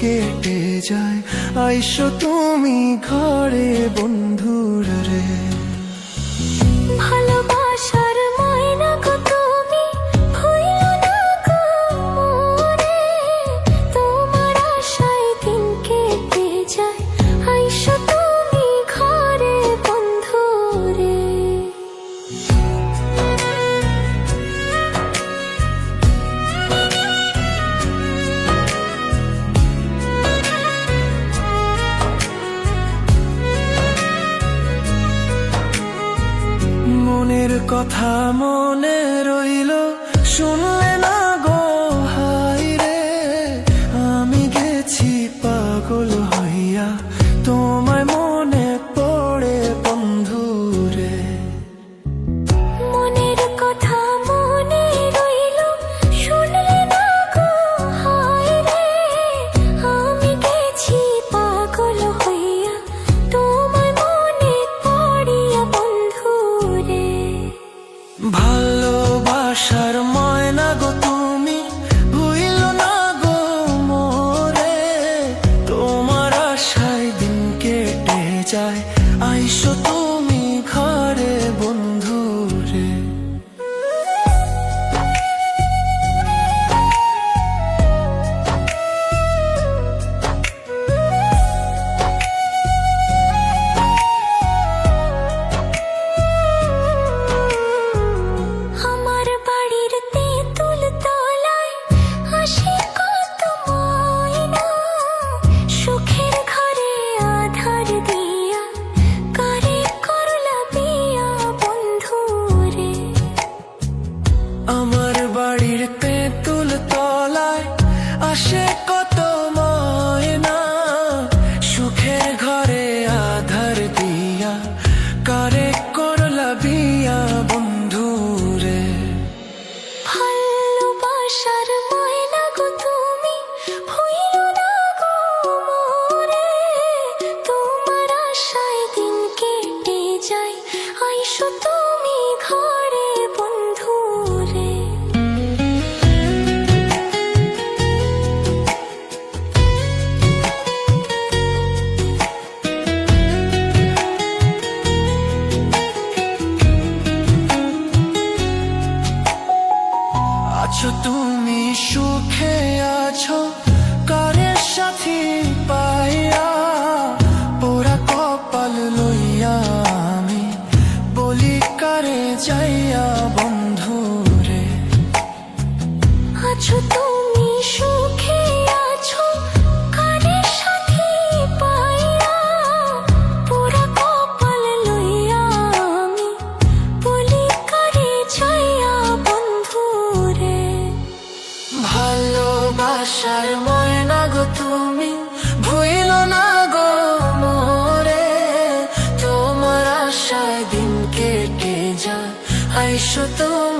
কেটে যায়। আইসো তুমি ঘরে বন্ধুর। কথা মনে রইল শুনলে আমার বাড়ির তেঁতুল তলায় আসে কত ময়না। সুখের ঘরে আধার দিয়া কারে করলা বিয়া বন্ধু রে ভালোবাসার ময়না গো তুমি, ভুইলো না গো মোরে। তোমার আশায় দিন কেটে যায়, আইসো তুমি আছো তুমি সুখে আছো, কারের সাথী পাইয়া, পোড়া কপাল লইয়া আমি, বলি কারে যাইয়া বন্ধু রে আছো তুমি সুখে ভালোবাসার ময়না গো তুমি, ভুইল না গো মোরে। তোমার আশায় দিন কেটে যায়, আইসো তুমি।